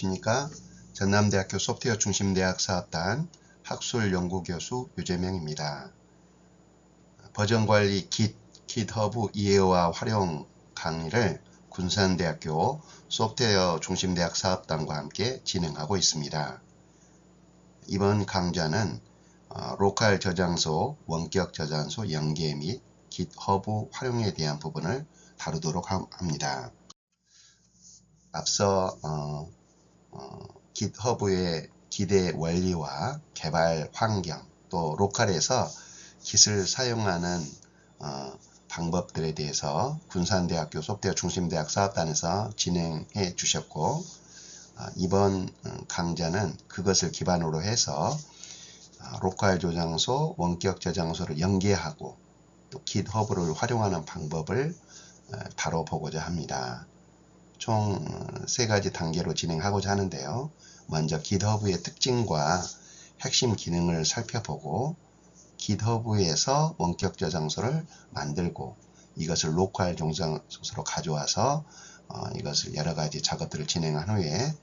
안녕하십니까. 전남대학교 소프트웨어 중심대학 사업단 학술 연구교수 유재명입니다. 버전관리 깃, 깃허브 이해와 활용 강의를 군산대학교 소프트웨어 중심대학 사업단과 함께 진행하고 있습니다. 이번 강좌는 어, 로컬 저장소, 원격 저장소 연계 및 깃허브 활용에 대한 부분을 다루도록 합니다. 앞서 어, 어, 깃허브의 기대 원리와 개발 환경 또 로컬에서 깃을 사용하는 어, 방법들에 대해서 군산대학교 소프트웨어 중심대학 사업단에서 진행해 주셨고 어, 이번 음, 강좌는 그것을 기반으로 해서 어, 로컬 저장소, 원격 저장소를 연계하고 또 깃허브를 활용하는 방법을 어, 다뤄보고자 합니다. 총 세 가지 단계로 진행하고자 하는데요. 먼저 깃허브의 특징과 핵심 기능을 살펴보고 깃허브에서 원격 저장소를 만들고 이것을 로컬 저장소로 가져와서 어, 이것을 여러 가지 작업들을 진행한 후에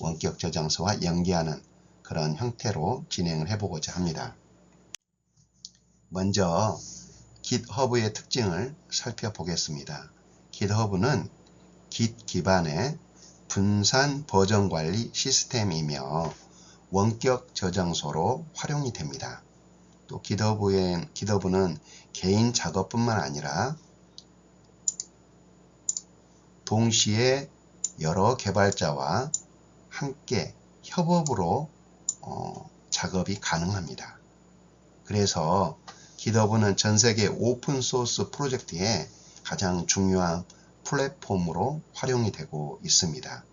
원격 저장소와 연계하는 그런 형태로 진행을 해보고자 합니다. 먼저 깃허브의 특징을 살펴보겠습니다. 깃허브는 깃 기반의 분산 버전 관리 시스템이며 원격 저장소로 활용이 됩니다. 또 깃허브의, 깃허브는 개인 작업뿐만 아니라 동시에 여러 개발자와 함께 협업으로 어, 작업이 가능합니다. 그래서 깃허브는 전 세계 오픈소스 프로젝트의 가장 중요한 플랫폼으로 활용이 되고 있습니다.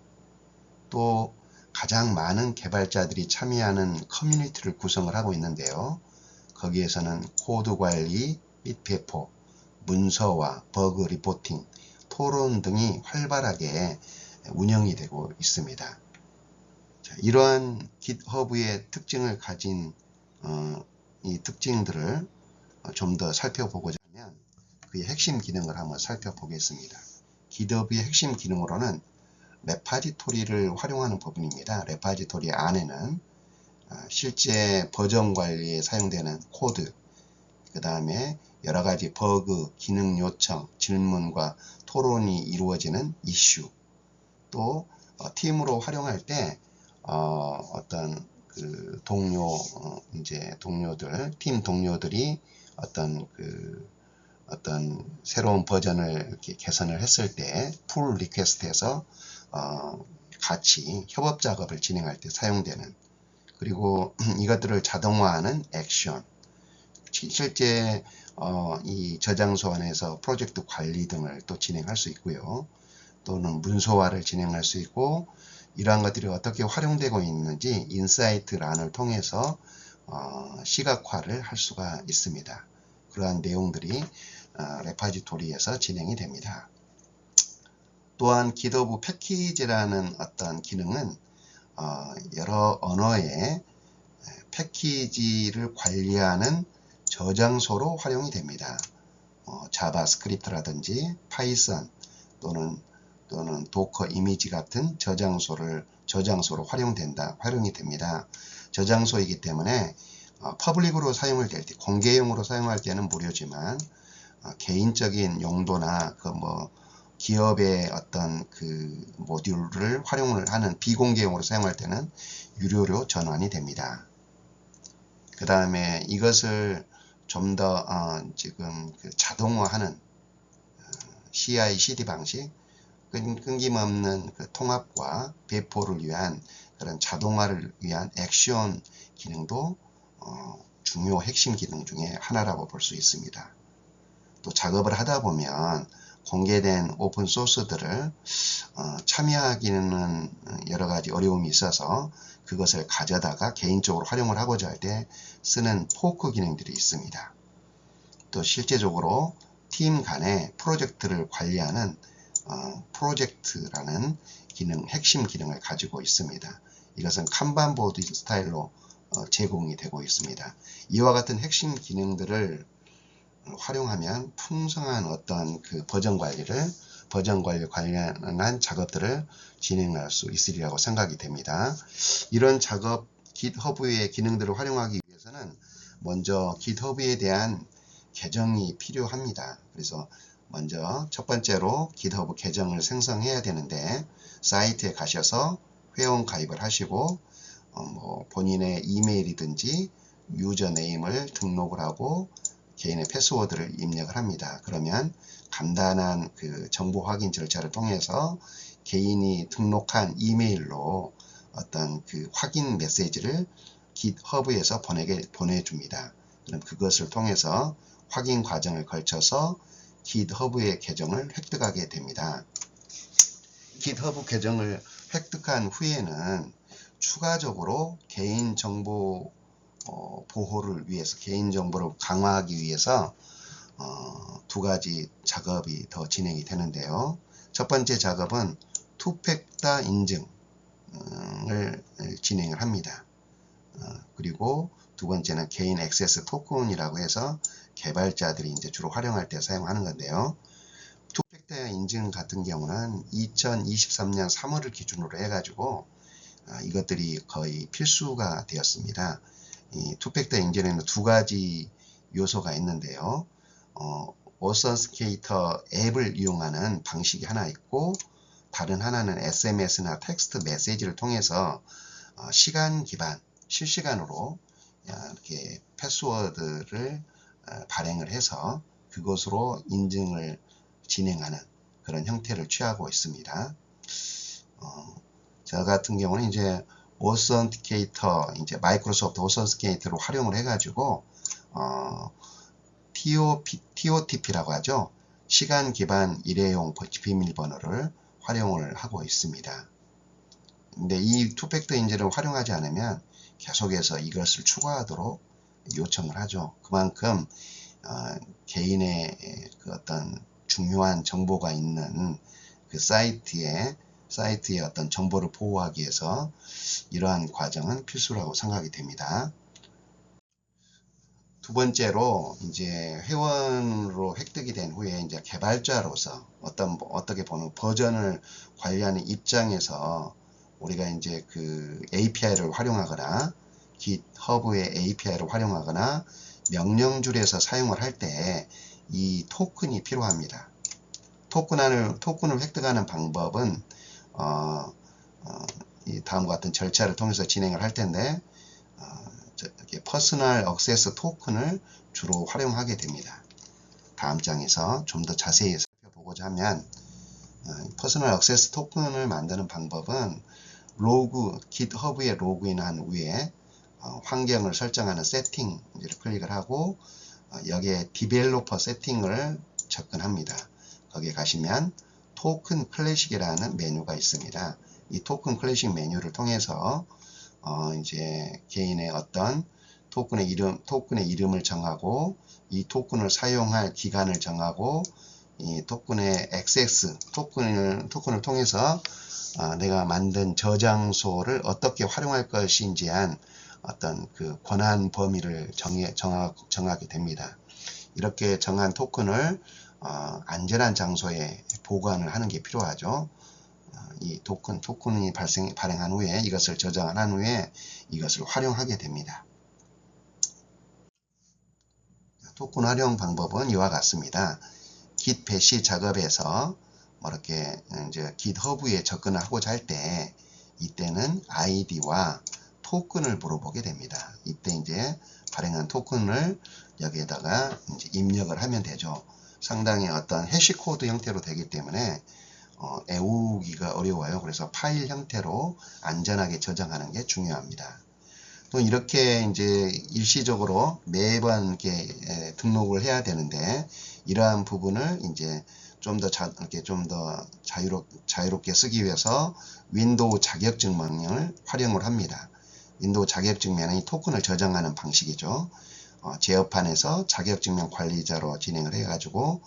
또 가장 많은 개발자들이 참여하는 커뮤니티를 구성을 하고 있는데요. 거기에서는 코드 관리 및 배포, 문서와 버그 리포팅, 토론 등이 활발하게 운영이 되고 있습니다. 자, 이러한 깃허브의 특징을 가진 어, 이 특징들을 좀 더 살펴보고자 하면 그의 핵심 기능을 한번 살펴보겠습니다. 깃허브의 핵심 기능으로는 레파지토리를 활용하는 부분입니다. 레파지토리 안에는 아, 실제 버전 관리에 사용되는 코드, 그 다음에 여러 가지 버그, 기능 요청, 질문과 토론이 이루어지는 이슈, 또 어, 팀으로 활용할 때 어, 어떤 그 동료 어, 이제 동료들, 팀 동료들이 어떤 그 어떤 새로운 버전을 이렇게 개선을 했을 때 풀 리퀘스트에서 어, 같이 협업 작업을 진행할 때 사용되는 그리고 이것들을 자동화하는 액션 실제 어, 이 저장소 안에서 프로젝트 관리 등을 또 진행할 수 있고요. 또는 문서화를 진행할 수 있고 이러한 것들이 어떻게 활용되고 있는지 인사이트 란을 통해서 어, 시각화를 할 수가 있습니다. 그러한 내용들이 어, 레파지토리에서 진행이 됩니다. 또한 기더브 패키지라는 어떤 기능은 어, 여러 언어의 패키지를 관리하는 저장소로 활용이 됩니다. 어, 자바스크립트라든지 파이썬 또는 또는 도커 이미지 같은 저장소를 저장소로 활용된다 활용이 됩니다. 저장소이기 때문에 어, 퍼블릭으로 사용을 될 때 공개용으로 사용할 때는 무료지만 어, 개인적인 용도나 그 뭐 기업의 어떤 그 모듈을 활용을 하는 비공개용으로 사용할 때는 유료로 전환이 됩니다. 그 다음에 이것을 좀더 어, 지금 그 자동화하는 어, CI/CD 방식 끊김없는 그 통합과 배포를 위한 그런 자동화를 위한 액션 기능도 어, 중요 핵심 기능 중에 하나라고 볼 수 있습니다. 또 작업을 하다 보면 공개된 오픈 소스들을 어, 참여하기는 여러 가지 어려움이 있어서 그것을 가져다가 개인적으로 활용을 하고자 할 때 쓰는 포크 기능들이 있습니다. 또 실제적으로 팀 간의 프로젝트를 관리하는 어, 프로젝트라는 기능, 핵심 기능을 가지고 있습니다. 이것은 칸반 보드 스타일로 어, 제공이 되고 있습니다. 이와 같은 핵심 기능들을 활용하면 풍성한 어떤 그 버전 관리를 버전 관리 관련한 작업들을 진행할 수 있으리라고 생각이 됩니다. 이런 작업 GitHub의 기능들을 활용하기 위해서는 먼저 GitHub에 대한 계정이 필요합니다. 그래서 먼저 첫 번째로 GitHub 계정을 생성해야 되는데 사이트에 가셔서 회원 가입을 하시고 어, 뭐 본인의 이메일이든지 유저네임을 등록을 하고 개인의 패스워드를 입력을 합니다. 그러면 간단한 그 정보 확인 절차를 통해서 개인이 등록한 이메일로 어떤 그 확인 메시지를 GitHub에서 보내게 보내줍니다. 그럼 그것을 통해서 확인 과정을 걸쳐서 GitHub의 계정을 획득하게 됩니다. GitHub 계정을 획득한 후에는 추가적으로 개인 정보 어, 보호를 위해서 개인 정보를 강화하기 위해서 어, 두 가지 작업이 더 진행이 되는데요. 첫 번째 작업은 투팩터 인증을 진행을 합니다. 어, 그리고 두 번째는 개인 액세스 토큰이라고 해서 개발자들이 이제 주로 활용할 때 사용하는 건데요. 투팩터 인증 같은 경우는 2023년 3월을 기준으로 해가지고 아, 이것들이 거의 필수가 되었습니다. 이 투팩터 인증에는 두 가지 요소가 있는데요. 어, 오선스케이터 앱을 이용하는 방식이 하나 있고 다른 하나는 SMS나 텍스트 메시지를 통해서 어, 시간 기반 실시간으로 야, 이렇게 패스워드를 어, 발행을 해서 그것으로 인증을 진행하는 그런 형태를 취하고 있습니다. 어, 저 같은 경우는 이제 오선티케이터 이제 마이크로소프트 오선티케이터로 활용을 해가지고 어, TOP, TOTP라고 하죠. 시간 기반 일회용 비밀번호를 활용을 하고 있습니다. 근데 이 투팩터 인증을 활용하지 않으면 계속해서 이것을 추가하도록 요청을 하죠. 그만큼 어, 개인의 그 어떤 중요한 정보가 있는 그 사이트에 사이트의 어떤 정보를 보호하기 위해서 이러한 과정은 필수라고 생각이 됩니다. 두 번째로 이제 회원으로 획득이 된 후에 이제 개발자로서 어떤 어떻게 보면 버전을 관리하는 입장에서 우리가 이제 그 API를 활용하거나 GitHub의 API를 활용하거나 명령줄에서 사용을 할 때 이 토큰이 필요합니다. 토큰을 토큰을 획득하는 방법은 어, 어, 이 다음과 같은 절차를 통해서 진행을 할 텐데 어, 저, 퍼스널 억세스 토큰을 주로 활용하게 됩니다. 다음 장에서 좀 더 자세히 살펴보고자 하면 퍼스널 억세스 토큰을 만드는 방법은 로그 GitHub에 로그인한 후에 어, 환경을 설정하는 세팅을 클릭을 하고 어, 여기에 디벨로퍼 세팅을 접근합니다. 거기에 가시면 토큰 클래식이라는 메뉴가 있습니다. 이 토큰 클래식 메뉴를 통해서 어 이제 개인의 어떤 토큰의 이름 토큰의 이름을 정하고 이 토큰을 사용할 기간을 정하고 이 토큰의 액세스 토큰을 토큰을 통해서 어 내가 만든 저장소를 어떻게 활용할 것인지 한 어떤 그 권한 범위를 정해, 정하, 정하게 됩니다. 이렇게 정한 토큰을 어, 안전한 장소에 보관을 하는 게 필요하죠. 어, 이 토큰, 토큰이 발생, 발행한 후에 이것을 저장을 한 후에 이것을 활용하게 됩니다. 토큰 활용 방법은 이와 같습니다. git 배시 작업에서 뭐 이렇게 이제 GitHub에 접근을 하고자 할 때 이때는 ID와 토큰을 물어보게 됩니다. 이때 이제 발행한 토큰을 여기에다가 입력을 하면 되죠. 상당히 어떤 해시 코드 형태로 되기 때문에 어, 애우기가 어려워요. 그래서 파일 형태로 안전하게 저장하는 게 중요합니다. 또 이렇게 이제 일시적으로 매번 이렇게 에, 등록을 해야 되는데 이러한 부분을 이제 좀 더 이렇게 좀 더 자유롭, 자유롭게 쓰기 위해서 윈도우 자격증명을 활용을 합니다. 윈도우 자격증명은 토큰을 저장하는 방식이죠. 어, 제어판에서 자격증명 관리자로 진행을 해가지고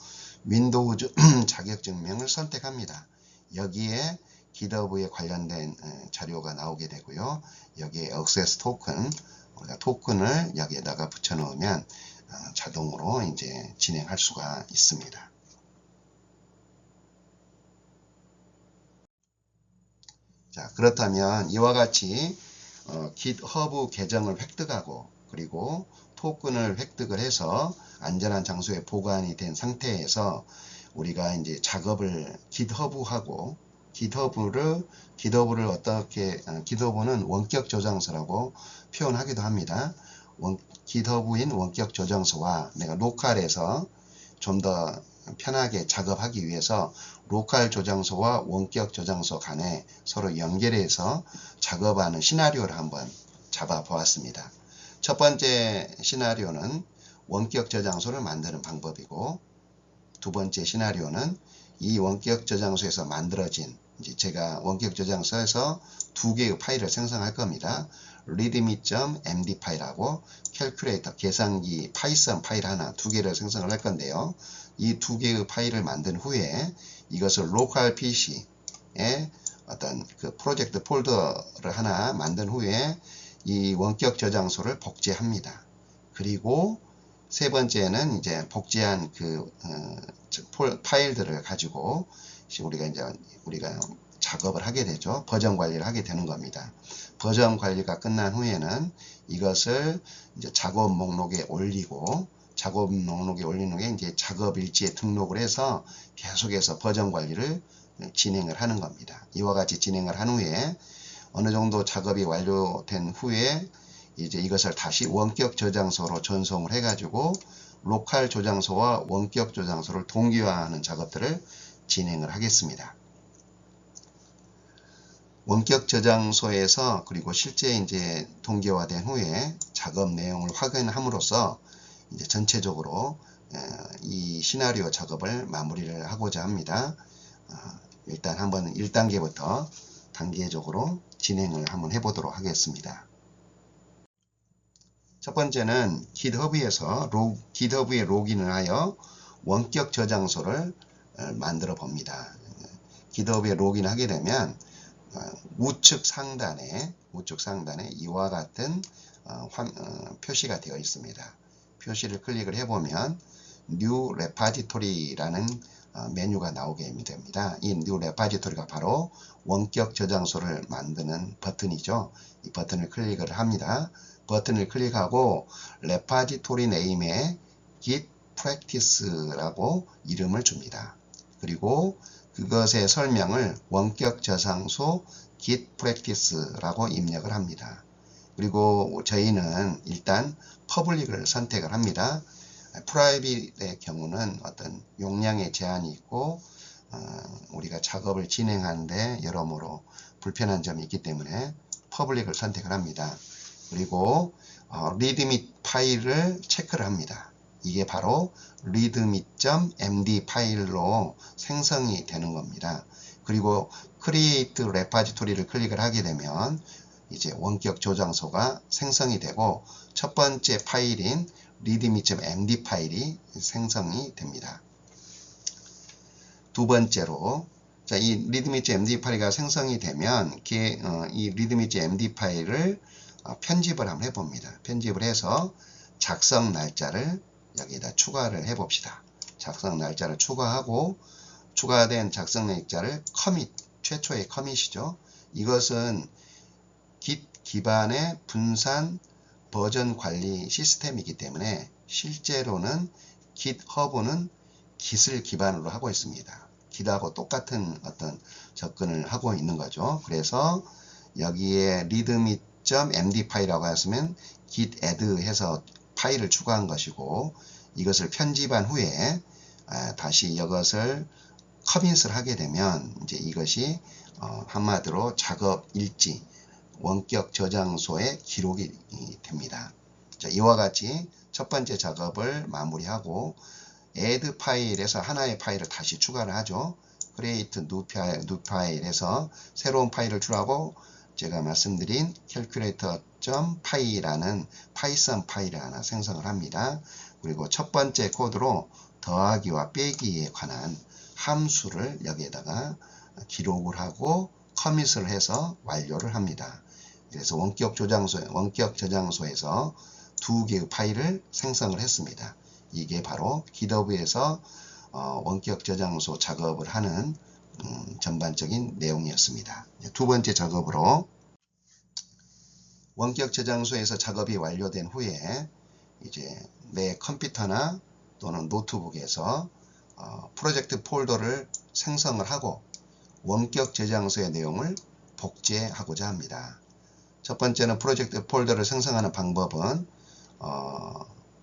윈도우 자격증명을 선택합니다. 여기에 GitHub에 관련된 자료가 나오게 되고요. 여기에 액세스 토큰, 우리가 토큰을 여기에다가 붙여 넣으면 어, 자동으로 이제 진행할 수가 있습니다. 자, 그렇다면 이와 같이 어, GitHub 계정을 획득하고 그리고 토큰을 획득을 해서 안전한 장소에 보관이 된 상태에서 우리가 이제 작업을 GitHub하고 GitHub를 GitHub를 어떻게 어, GitHub는 원격 저장소라고 표현하기도 합니다. 원, GitHub인 원격 저장소와 내가 로컬에서 좀 더 편하게 작업하기 위해서 로컬 저장소와 원격 저장소 간에 서로 연결해서 작업하는 시나리오를 한번 잡아 보았습니다. 첫 번째 시나리오는 원격 저장소를 만드는 방법이고 두 번째 시나리오는 이 원격 저장소에서 만들어진 이제 제가 원격 저장소에서 두 개의 파일을 생성할 겁니다. readme.md 파일하고 캘큘레이터 계산기 파이썬 파일 하나 두 개를 생성을 할 건데요. 이 두 개의 파일을 만든 후에 이것을 로컬 PC에 어떤 그 프로젝트 폴더를 하나 만든 후에 이 원격 저장소를 복제합니다. 그리고 세 번째는 이제 복제한 그 어, 파일들을 가지고 우리가 이제 우리가 작업을 하게 되죠. 버전 관리를 하게 되는 겁니다. 버전 관리가 끝난 후에는 이것을 이제 작업 목록에 올리고 작업 목록에 올리는 게 이제 작업 일지에 등록을 해서 계속해서 버전 관리를 진행을 하는 겁니다. 이와 같이 진행을 한 후에 어느 정도 작업이 완료된 후에 이제 이것을 다시 원격 저장소로 전송을 해가지고 로컬 저장소와 원격 저장소를 동기화하는 작업들을 진행을 하겠습니다. 원격 저장소에서 그리고 실제 이제 동기화된 후에 작업 내용을 확인함으로써 이제 전체적으로 이 시나리오 작업을 마무리를 하고자 합니다. 어, 일단 한번 1단계부터 단계적으로 진행을 한번 해보도록 하겠습니다. 첫 번째는 GitHub에서 로, GitHub에 로그인을 하여 원격 저장소를 어, 만들어 봅니다. GitHub에 로그인하게 되면 어, 우측 상단에 우측 상단에 이와 같은 어, 표시가 되어 있습니다. 표시를 클릭을 해보면 New Repository라는 어, 메뉴가 나오게 됩니다. 이 New Repository가 바로 원격 저장소를 만드는 버튼이죠. 이 버튼을 클릭을 합니다. 버튼을 클릭하고 Repository Name에 Git Practice라고 이름을 줍니다. 그리고 그것의 설명을 원격 저장소 git practice라고 입력을 합니다. 그리고 저희는 일단 퍼블릭을 선택을 합니다. 프라이빗의 경우는 어떤 용량의 제한이 있고 어, 우리가 작업을 진행하는데 여러모로 불편한 점이 있기 때문에 퍼블릭을 선택을 합니다. 그리고 어, 리드밋 파일을 체크를 합니다. 이게 바로 readme.md 파일로 생성이 되는 겁니다. 그리고 create repository를 클릭을 하게 되면 이제 원격 저장소가 생성이 되고 첫 번째 파일인 readme.md 파일이 생성이 됩니다. 두 번째로 자, 이 readme.md 파일이 생성이 되면 어, 이 readme.md 파일을 어, 편집을 한번 해봅니다. 편집을 해서 작성 날짜를 여기다 추가를 해 봅시다. 작성 날짜를 추가하고 추가된 작성 날짜를 커밋 최초의 커밋이죠. 이것은 git 기반의 분산 버전 관리 시스템이기 때문에 실제로는 GitHub는 git을 기반으로 하고 있습니다. git하고 똑같은 어떤 접근을 하고 있는 거죠. 그래서 여기에 readme.md 파일이라고 했으면 git add 해서 파일을 추가한 것이고 이것을 편집한 후에 아, 다시 이것을 커밋을 하게 되면 이제 이것이 어, 한마디로 작업 일지 원격 저장소에 기록이 됩니다. 자, 이와 같이 첫 번째 작업을 마무리하고 add 파일에서 하나의 파일을 다시 추가를 하죠. create new 파일, new 파일에서 새로운 파일을 추가하고 제가 말씀드린 calculator.py라는 파이썬 파일을 하나 생성을 합니다. 그리고 첫 번째 코드로 더하기와 빼기에 관한 함수를 여기에다가 기록을 하고 커밋을 해서 완료를 합니다. 그래서 원격 저장소, 원격 저장소에서 두 개의 파일을 생성을 했습니다. 이게 바로 GitHub에서 어, 원격 저장소 작업을 하는 음, 전반적인 내용이었습니다. 두 번째 작업으로 원격 저장소에서 작업이 완료된 후에 이제 내 컴퓨터나 또는 노트북에서 어, 프로젝트 폴더를 생성을 하고 원격 저장소의 내용을 복제하고자 합니다. 첫 번째는 프로젝트 폴더를 생성하는 방법은 어,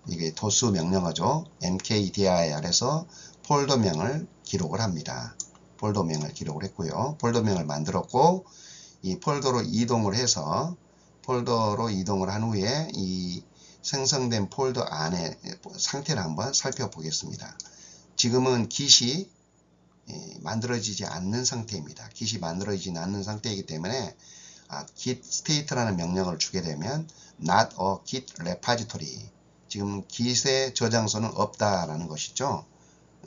이게 도수 명령어죠. mkdir에서 폴더명을 기록을 합니다. 폴더명을 기록을 했고요. 폴더명을 만들었고 이 폴더로 이동을 해서 폴더로 이동을 한 후에 이 생성된 폴더 안에 상태를 한번 살펴보겠습니다. 지금은 깃이 예, 만들어지지 않는 상태입니다. 깃이 만들어지지 않는 상태이기 때문에 아, git state라는 명령을 주게 되면 not a git repository 지금 git의 저장소는 없다라는 것이죠.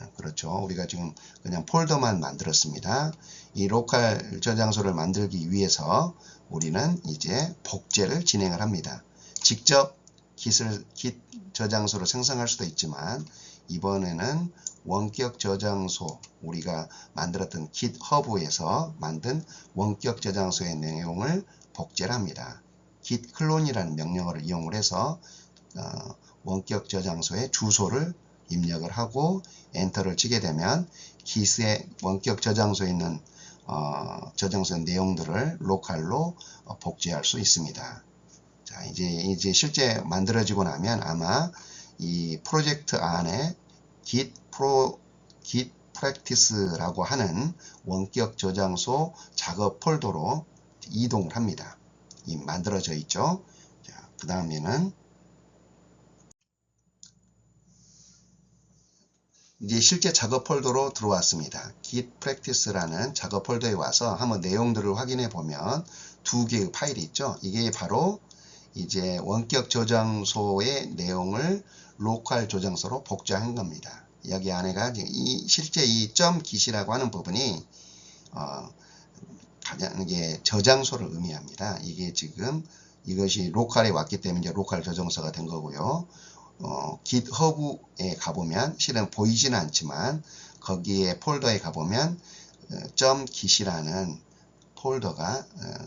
어, 그렇죠. 우리가 지금 그냥 폴더만 만들었습니다. 이 로컬 저장소를 만들기 위해서 우리는 이제 복제를 진행을 합니다. 직접 git을 git 저장소를 생성할 수도 있지만 이번에는 원격 저장소 우리가 만들었던 GitHub에서 만든 원격 저장소의 내용을 복제를 합니다. git 클론이라는 명령어를 이용을 해서 어, 원격 저장소의 주소를 입력을 하고 엔터를 치게 되면 git의 원격 저장소에 있는 어, 저장소 내용들을 로컬로 어, 복제할 수 있습니다. 자, 이제 이제 실제 만들어지고 나면 아마 이 프로젝트 안에 git pro git practice라고 하는 원격 저장소 작업 폴더로 이동을 합니다. 이 만들어져 있죠. 자, 그 다음에는 이제 실제 작업 폴더로 들어왔습니다. git practice라는 작업 폴더에 와서 한번 내용들을 확인해 보면 두 개의 파일이 있죠. 이게 바로 이제 원격 저장소의 내용을 로컬 저장소로 복제한 겁니다. 여기 안에가 이 실제 이점 git이라고 하는 부분이 어, 가장 이게 저장소를 의미합니다. 이게 지금 이것이 로컬에 왔기 때문에 이제 로컬 저장소가 된 거고요. 어, GitHub에 가보면 실은 보이지는 않지만 거기에 폴더에 가보면 어, .git이라는 폴더가 어,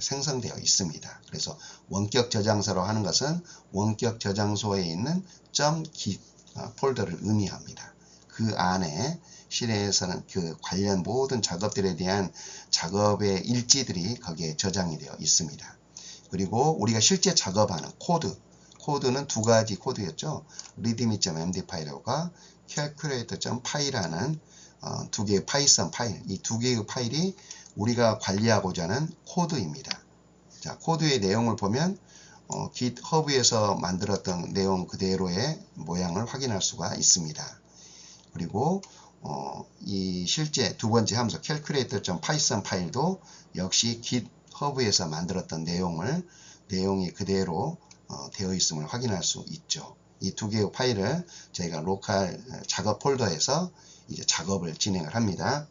생성되어 있습니다. 그래서 원격 저장소로 하는 것은 원격 저장소에 있는 .git 어, 폴더를 의미합니다. 그 안에 실내에서는 그 관련 모든 작업들에 대한 작업의 일지들이 거기에 저장이 되어 있습니다. 그리고 우리가 실제 작업하는 코드, 코드는 두 가지 코드였죠. readme.md 파일과 calculator.py라는 어, 두 개의 파이썬 파일, 이 두 개의 파일이 우리가 관리하고자 하는 코드입니다. 자, 코드의 내용을 보면 어, GitHub에서 만들었던 내용 그대로의 모양을 확인할 수가 있습니다. 그리고 어, 이 실제 두 번째 함수 calculator.python 파일도 역시 GitHub에서 만들었던 내용을 내용이 그대로 어, 되어 있음을 확인할 수 있죠. 이 두 개의 파일을 저희가 로컬 작업 폴더에서 이제 작업을 진행을 합니다.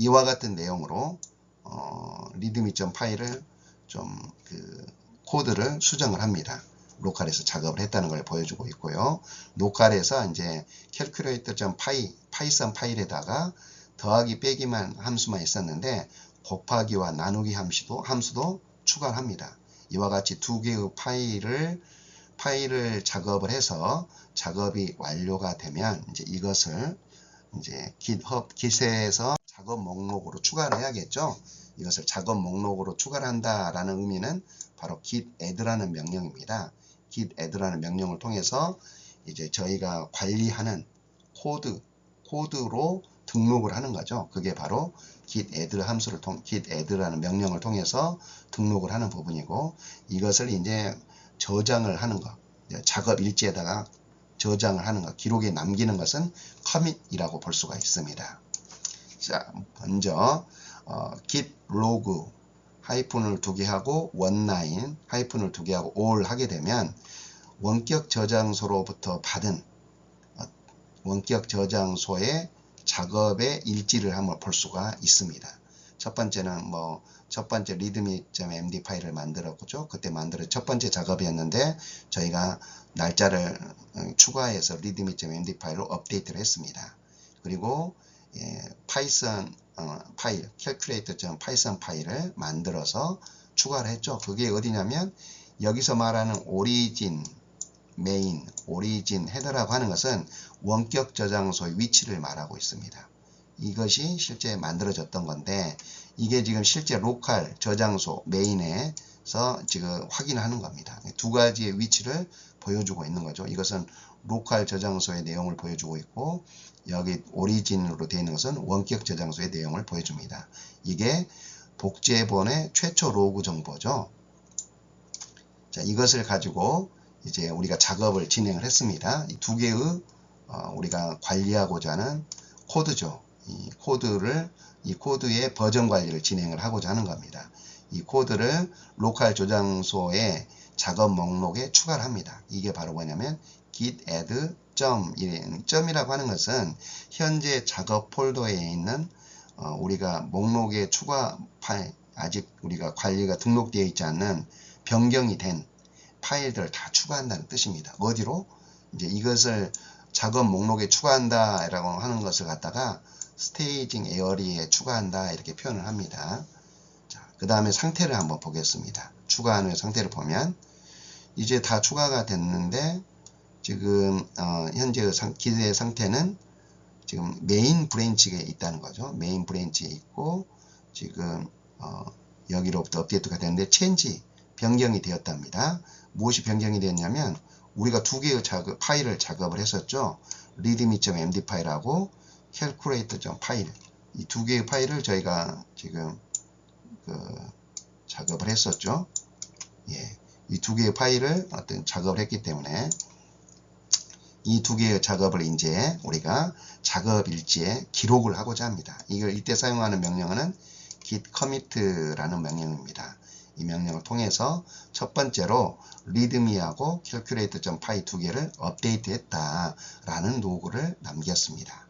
이와 같은 내용으로 어, 리드미.점 파일을 좀 그 코드를 수정을 합니다. 로컬에서 작업을 했다는 걸 보여주고 있고요. 로컬에서 이제 calculator.py 파이썬 파일에다가 더하기 빼기만 함수만 있었는데 곱하기와 나누기 함수도 함수도 추가를 합니다. 이와 같이 두 개의 파일을 파일을 작업을 해서 작업이 완료가 되면 이제 이것을 이제 GitHub git에서 작업 목록으로 추가를 해야겠죠. 이것을 작업 목록으로 추가를 한다라는 의미는 바로 git add라는 명령입니다. git add라는 명령을 통해서 이제 저희가 관리하는 코드 코드로 등록을 하는 거죠. 그게 바로 git add 함수를 통 git add라는 명령을 통해서 등록을 하는 부분이고 이것을 이제 저장을 하는 것 작업 일지에다가 저장을 하는 것 기록에 남기는 것은 commit이라고 볼 수가 있습니다. 자 먼저 어, git log 하이픈을 두 개 하고 원라인 하이픈을 두 개 하고 all 하게 되면 원격 저장소로부터 받은 어, 원격 저장소의 작업의 일지를 한번 볼 수가 있습니다. 첫 번째는 뭐 첫 번째 리드미.md 파일을 만들었죠. 그때 만들어 첫 번째 작업이었는데 저희가 날짜를 어, 추가해서 리드미.md 파일로 업데이트를 했습니다. 그리고 예, 파이썬 어, 파일, calculator.python 파일을 만들어서 추가를 했죠. 그게 어디냐면 여기서 말하는 오리진, 메인, 오리진, 헤더라고 하는 것은 원격 저장소의 위치를 말하고 있습니다. 이것이 실제 만들어졌던 건데 이게 지금 실제 로컬 저장소 메인에서 지금 확인하는 겁니다. 두 가지의 위치를 보여주고 있는 거죠. 이것은 로컬 저장소의 내용을 보여주고 있고 여기 오리진으로 되어 있는 것은 원격 저장소의 내용을 보여줍니다. 이게 복제본의 최초 로그 정보죠. 자, 이것을 가지고 이제 우리가 작업을 진행을 했습니다. 이두 개의 어, 우리가 관리하고자 하는 코드죠. 이 코드를 이 코드의 버전 관리를 진행을 하고자 하는 겁니다. 이 코드를 로컬 저장소의 작업 목록에 추가를 합니다. 이게 바로 뭐냐면 git add 점 점이라고 하는 것은 현재 작업 폴더에 있는 어, 우리가 목록에 추가 파일 아직 우리가 관리가 등록되어 있지 않는 변경이 된 파일들을 다 추가한다는 뜻입니다. 어디로? 이제 이것을 작업 목록에 추가한다 라고 하는 것을 갖다가 스테이징 에어리에 추가한다 이렇게 표현을 합니다. 자, 그 다음에 상태를 한번 보겠습니다. 후에 상태를 보면 이제 다 추가가 됐는데 지금 어, 현재의 상, 기대의 상태는 지금 메인 브랜치에 있다는 거죠. 메인 브랜치에 있고 지금 어, 여기로부터 업데이트가 됐는데 체인지 변경이 되었답니다. 무엇이 변경이 되었냐면 우리가 두 개의 작업, 파일을 작업을 했었죠. readme.md 파일하고 calculator.파일 이 두 개의 파일을 저희가 지금 그 작업을 했었죠. 예, 이 두 개의 파일을 어떤 작업을 했기 때문에 이 두 개의 작업을 이제 우리가 작업 일지에 기록을 하고자 합니다. 이걸 이때 사용하는 명령어는 git commit라는 명령입니다. 이 명령을 통해서 첫 번째로 readme하고 calculate.py 두 개를 업데이트했다라는 로그를 남겼습니다.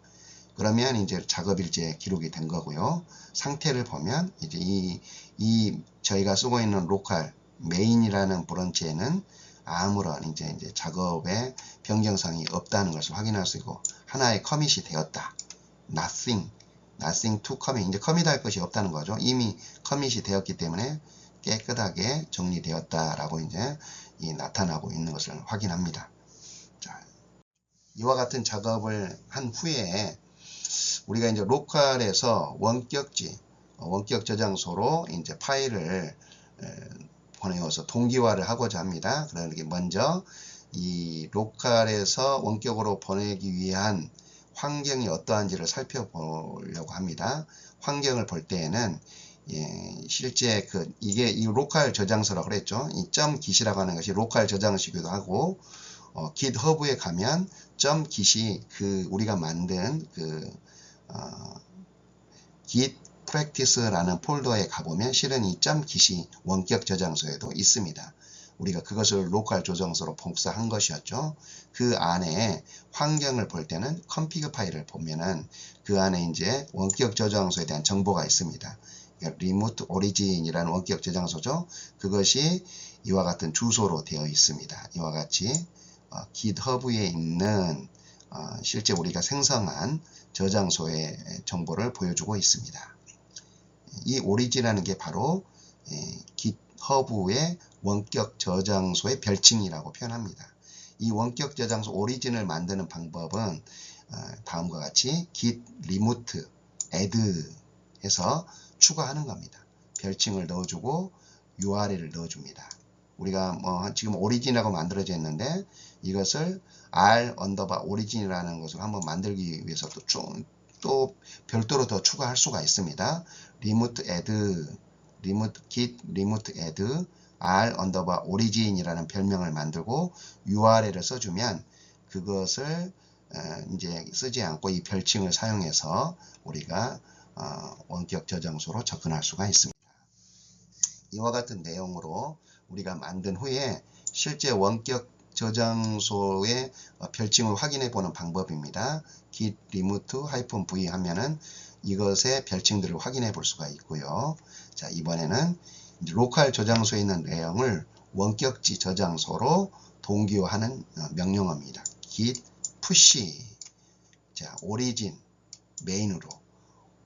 그러면 이제 작업 일지에 기록이 된 거고요. 상태를 보면 이제 이, 이 저희가 쓰고 있는 로컬 메인이라는 브런치에는 아무런 이제 이제 작업에 변경사항이 없다는 것을 확인할 수 있고 하나의 커밋이 되었다. nothing, nothing to commit. 이제 커밋할 것이 없다는 거죠. 이미 커밋이 되었기 때문에 깨끗하게 정리되었다라고 이제 이 나타나고 있는 것을 확인합니다. 자, 이와 같은 작업을 한 후에 우리가 이제 로컬에서 원격지, 원격 저장소로 이제 파일을 보내어서 동기화를 하고자 합니다. 그러기 먼저 이 로컬에서 원격으로 보내기 위한 환경이 어떠한지를 살펴보려고 합니다. 환경을 볼 때에는 예, 실제 그 이게 이 로컬 저장소라고 그랬죠. 이점 git이라고 하는 것이 로컬 저장소이기도 하고 어, github에 가면 점 git이 그 우리가 만든 그 어, git practice라는 폴더에 가보면 실은 이점 git이 원격 저장소에도 있습니다. 우리가 그것을 로컬 저장소로 복사한 것이었죠. 그 안에 환경을 볼 때는 config 파일을 보면은 그 안에 이제 원격 저장소에 대한 정보가 있습니다. 리모트 오리진이라는 원격 저장소죠. 그것이 이와 같은 주소로 되어 있습니다. 이와 같이 어, GitHub에 있는 어, 실제 우리가 생성한 저장소의 정보를 보여주고 있습니다. 이 오리진이라는 게 바로 에, GitHub의 원격 저장소의 별칭이라고 표현합니다. 이 원격 저장소 오리진을 만드는 방법은 어, 다음과 같이 git remote add 해서 추가하는 겁니다. 별칭을 넣어주고 URL을 넣어줍니다. 우리가 뭐 지금 오리진이라고 만들어져 있는데 이것을 r 언더바 오리진이라는 것을 한번 만들기 위해서 또, 또 별도로 더 추가할 수가 있습니다. 리모트 애드 리모트 git 리모트 애드 r 언더바 오리진이라는 별명을 만들고 URL을 써주면 그것을 이제 쓰지 않고 이 별칭을 사용해서 우리가 어, 원격 저장소로 접근할 수가 있습니다. 이와 같은 내용으로 우리가 만든 후에 실제 원격 저장소의 어, 별칭을 확인해 보는 방법입니다. git remote v 하면은 이것의 별칭들을 확인해 볼 수가 있고요. 자, 이번에는 로컬 저장소에 있는 내용을 원격지 저장소로 동기화하는 어, 명령어입니다. git push 자, origin 메인으로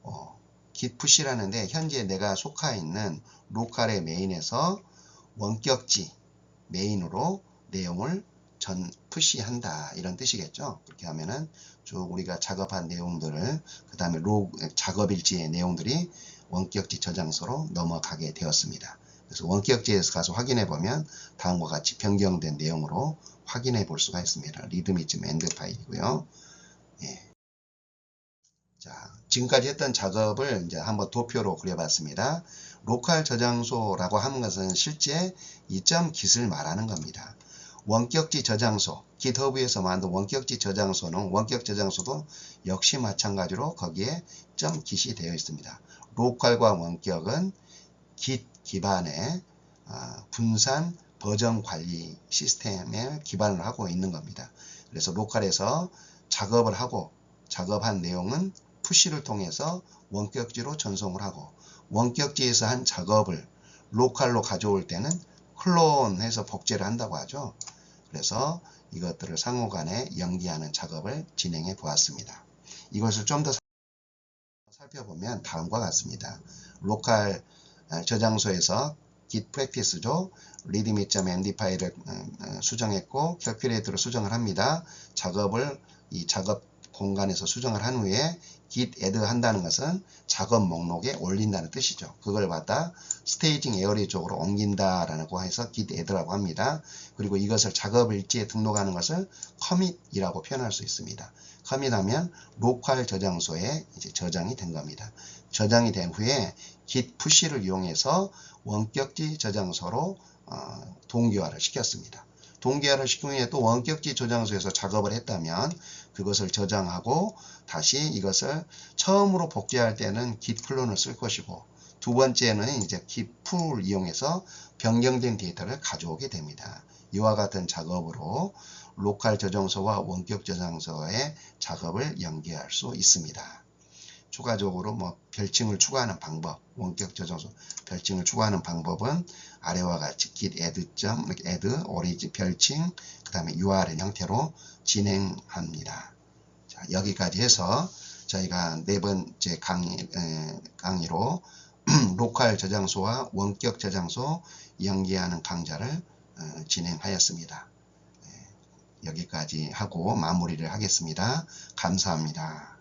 어, git push라는데 현재 내가 속하 있는 로컬의 메인에서 원격지 메인으로 내용을 전 푸시한다 이런 뜻이겠죠. 그렇게 하면은 쭉 우리가 작업한 내용들을 그 다음에 로 작업 일지의 내용들이 원격지 저장소로 넘어가게 되었습니다. 그래서 원격지에서 가서 확인해 보면 다음과 같이 변경된 내용으로 확인해 볼 수가 있습니다. 리드미즘 엔드 파일이고요. 예. 자, 지금까지 했던 작업을 이제 한번 도표로 그려봤습니다. 로컬 저장소라고 하는 것은 실제 이점 git을 말하는 겁니다. 원격지 저장소, GitHub에서 만든 원격지 저장소는 원격 저장소도 역시 마찬가지로 거기에 .git이 되어 있습니다. 로컬과 원격은 git 기반의 아, 분산 버전 관리 시스템에 기반을 하고 있는 겁니다. 그래서 로컬에서 작업을 하고 작업한 내용은 푸시를 통해서 원격지로 전송을 하고 원격지에서 한 작업을 로컬로 가져올 때는 클론해서 복제를 한다고 하죠. 그래서 이것들을 상호 간에 연기하는 작업을 진행해 보았습니다. 이것을 좀 더 살펴보면 다음과 같습니다. 로컬 저장소에서 git practice죠. readme.md 파일을 수정했고 calculate로 수정을 합니다. 작업을 이 작업 공간에서 수정을 한 후에 git add 한다는 것은 작업 목록에 올린다는 뜻이죠. 그걸 갖다 스테이징 에어리 쪽으로 옮긴다라고 해서 git add라고 합니다. 그리고 이것을 작업 일지에 등록하는 것을 commit이라고 표현할 수 있습니다. commit하면 로컬 저장소에 이제 저장이 된 겁니다. 저장이 된 후에 git push를 이용해서 원격지 저장소로 어, 동기화를 시켰습니다. 동기화를 시킨 후에 또 원격지 저장소에서 작업을 했다면 그것을 저장하고 다시 이것을 처음으로 복제할 때는 git 클론을 쓸 것이고 두 번째는 이제 git 풀을 이용해서 변경된 데이터를 가져오게 됩니다. 이와 같은 작업으로 로컬 저장소와 원격 저장소의 작업을 연계할 수 있습니다. 추가적으로 뭐 별칭을 추가하는 방법, 원격 저장소 별칭을 추가하는 방법은 아래와 같이 git add 점 add 오리지 별칭 그 다음에 URL 형태로 진행합니다. 자, 여기까지 해서 저희가 네 번째 강의, 에, 강의로 로컬 저장소와 원격 저장소 연계하는 강좌를 어, 진행하였습니다. 에, 여기까지 하고 마무리를 하겠습니다. 감사합니다.